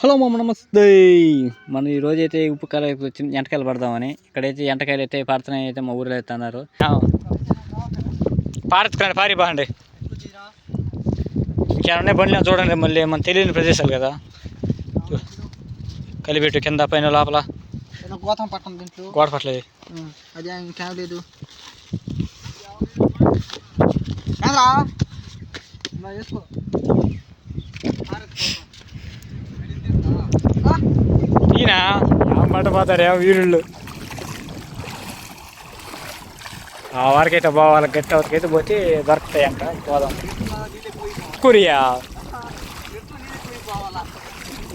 Hello మామ నమస్తే. మనం ఈ రోజు అయితే ఉప్పు కాయలు చిన్న ఎంటకాయలు పడదామని. ఇక్కడైతే ఎంటకాయలు అయితే పడుతున్నాయి అయితే మా ఊర్లో అయితే అన్నారు. పారెత్తుకోండి పారి బాగుండి. ఇంకేమన్నా బండి చూడండి మళ్ళీ మన తెలియని ప్రదేశాలు కదా కలిపెట్టు కింద పైన లోపల గోతం పట్టం దీంట్లో గోడ పట్టలేదు ఉం, అదే ఇంకా లేదు కాదురా ఇలా వేసుకో ఈయన మాట పోతారే వీరుళ్ళు ఆ వారికైతే పోవాలి గట్టి అవతకైతే పోతే దొరుకుతాయి అంట పోదాం కురియా?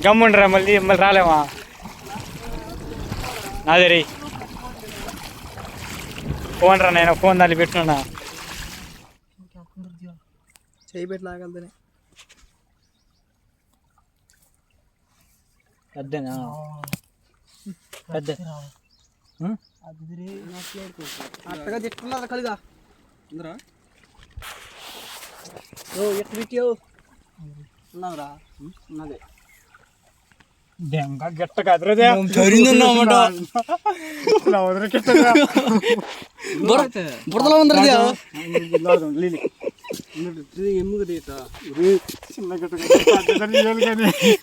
గమ్ముండ్రా మళ్ళీ మళ్ళీ రాలేమా? నాదరి. ఫోన్ రా నేను ఫోన్ దాన్ని పెట్టున్నా చేయి పెద్దనా? పెద్ద? అట్టగా కలిగా? అందరా ఓ ఎట్టు పెట్టావు? ఉన్నదిరా. ఉన్నది. దెంగ గిట్ట కదరదే జరిగిందన్నమాట. బుడదలో ఉందరా ఎమ్ముగు తీట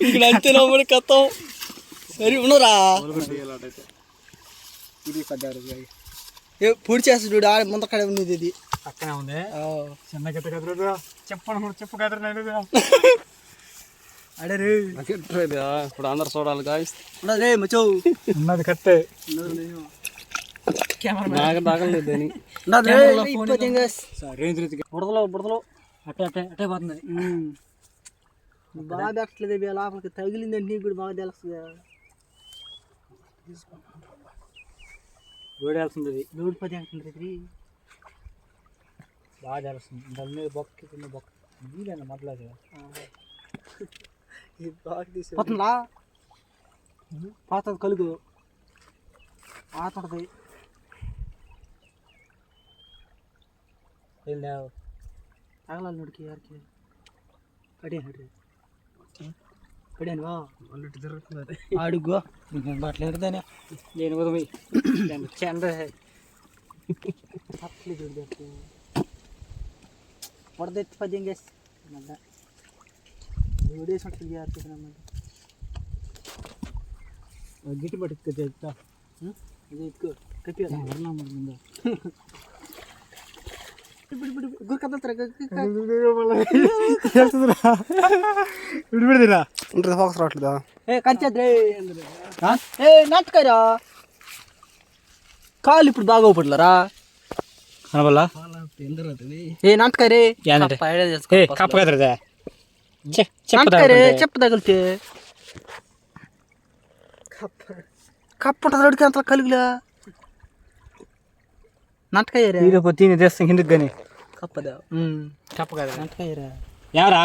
ఇక్కడ అంతే నమ్మడి కత్తం సరి ఉన్నరా? ఏ పొడి చేస్తాడు చూడు ఆడ ముందర కడే ఉన్నది ఇది. పక్కనే ఉంది. చిన్న గిట్ట కదరదు చెప్పను చెప్పు కదరలేదు అడే రే ఇప్పుడు అందరు చూడాలి గాయస్ రే మచ్చో. ఉన్నది కట్టే. నాకు తగలేదు బుడదలో బుడదలో అట్టే అట్టే అట్టే పోతుంది. బాగా పెట్టలేదు లోపలికి తగిలిందంటే నీకు కూడా బాగా తెలుస్తుంది వేడాల్సింది అది నూరు పది అంటుంది బాగా తెలుస్తుంది దాని మీద బొక్క కింద బొక్క. వీలైన మాట్లాడే పోతుందా? పోతుంది కలుగు. ఆతుంటది తగలాలి నుడికి ఎవరికి? పడేను పడాను వా అడుగు. బట్టలేదు దాని నేను ఉదమి చంద వడదెత్తి పది ఎంగేసి మళ్ళా వీడియోస్ ఉంటుంది అన్నమాట గిట్టి పట్టుకు చెప్తా ఇది ఎక్కువ కట్టి గురు కదలుతారా విడిపెడదిరా ఉంటుంది ఫోకస్ రావట్లేదా ఏ కంచేద్రే ఏ నాటకారా కాలు ఇప్పుడు బాగా ఊపట్లరా అనబల్లా ఏ నాటకారే ఏందంటే? ఏ కప్ప కదరదా? నాటకారే చెప్ప తగిలితే కప్ప. ఉంటుంది అడిగి అంత కలుగులా? నాటకాయరా? ఈరోజు తిని తెస్తాం కిందకి కానీ. కప్పదా? కప్ప కదా నాటకాయరా? ఎవరా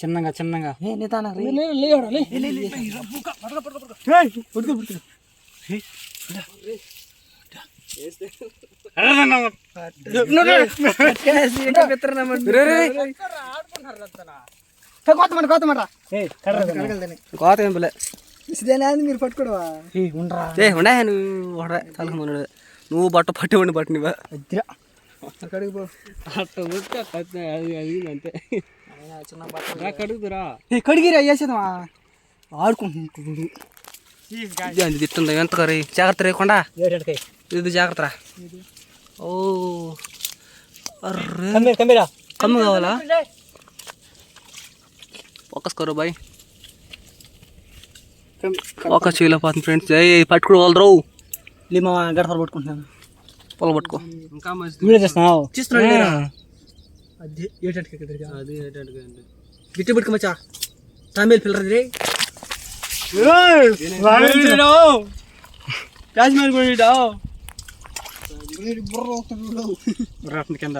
చిన్నగా చిన్నగా. ఏ నిదాన కోతమాట కోతమాట కోత ఏం పిల్ల ఇదేనా మీరు పట్టుకోవడవా ఉండరా నువ్వు తలకమన్నాడు నువ్వు బట్ట పట్టి ఉండి పట్టినవా అక్కడికి పో అది అది అంతే చిన్న కడుగుతురా కడిగిరా వేసేదమా తిట్టుంది ఎంత కర్రీ జాగ్రత్త రేకుండా ఇది జాగ్రత్త రా ఓ అర్రే కమ్మీరా కమ్మీరా కమ్ము కావాలా ఫోకస్ కరు బాయ్ ఫోకస్ చేయలేకపోతుంది ఫ్రెండ్స్ ఏ పట్టుకుని వాళ్ళు రావు లేమా గడపలు పట్టుకుంటున్నాను పొలం పట్టుకో ఇంకా మంచిది వీడియో చేస్తున్నావు చూస్తున్నాడు అది ఏటట్టుగా అది ఏంటంటే గిట్టి పట్టుకు మచ్చా తామేలు పిల్లరు రే రాజమౌళి కూడా రాత్రి కింద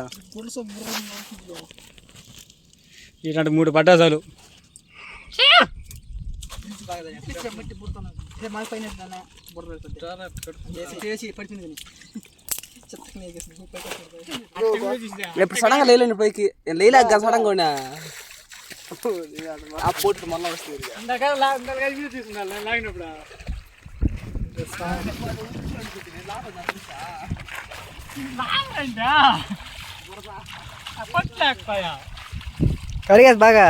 ఇలాంటి మూడు పడ్డా చాలు ఇప్పుడు సడన్గా లేలేండి పైకి లేలేక సడన్గా ఉన్నా ఆ పోటీ మళ్ళీ వస్తుంది కడిగేసి బాగా.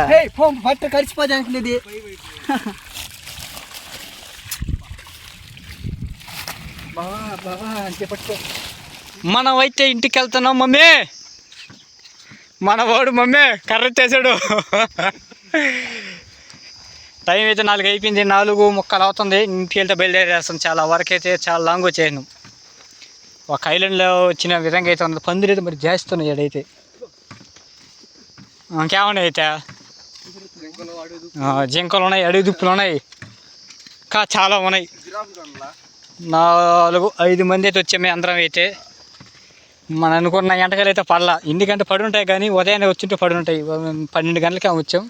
అంటే పట్టుకో మనం అయితే ఇంటికి వెళ్తున్నాం మమ్మీ మన వాడు మమ్మీ. కర్ర చేసాడు టైం అయితే నాలుగు అయిపోయింది నాలుగు ముక్కలు అవుతుంది. ఇంటికి వెళ్తే బయలుదేరేస్తాం చాలా వరకు అయితే చాలా లాంగ్ వచ్చేసాను ఒక ఐలాండ్లో వచ్చిన విధంగా అయితే ఉన్నది పందిరి అయితే మరి చేస్తున్నాయి ఏడైతే ఇంకేమన్నా అయితే? జింకలు ఉన్నాయి అడవి దుప్పులు ఉన్నాయి. ఇంకా చాలా ఉన్నాయి. నాలుగు ఐదు మంది అయితే వచ్చాము అందరం అయితే. మనం అనుకున్న ఎంటకాయలు అయితే పడలా. ఎందుకంటే పడి ఉంటాయి కానీ ఉదయాన్నే వచ్చింటే పడి ఉంటాయి పన్నెండు గంటలకి వచ్చాం.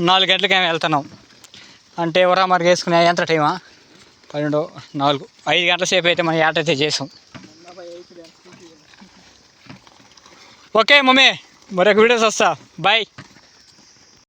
నాలుగు గంటలకి వెళ్తున్నాం. అంటే ఎవరా మరి వేసుకునే ఎంత టైమా? పన్నెండు నాలుగు ఐదు గంటల సేపు అయితే మనం ఏట అయితే చేసాం. ఓకే మమ్మీ మరొక వీడియోస్ వస్తా బాయ్.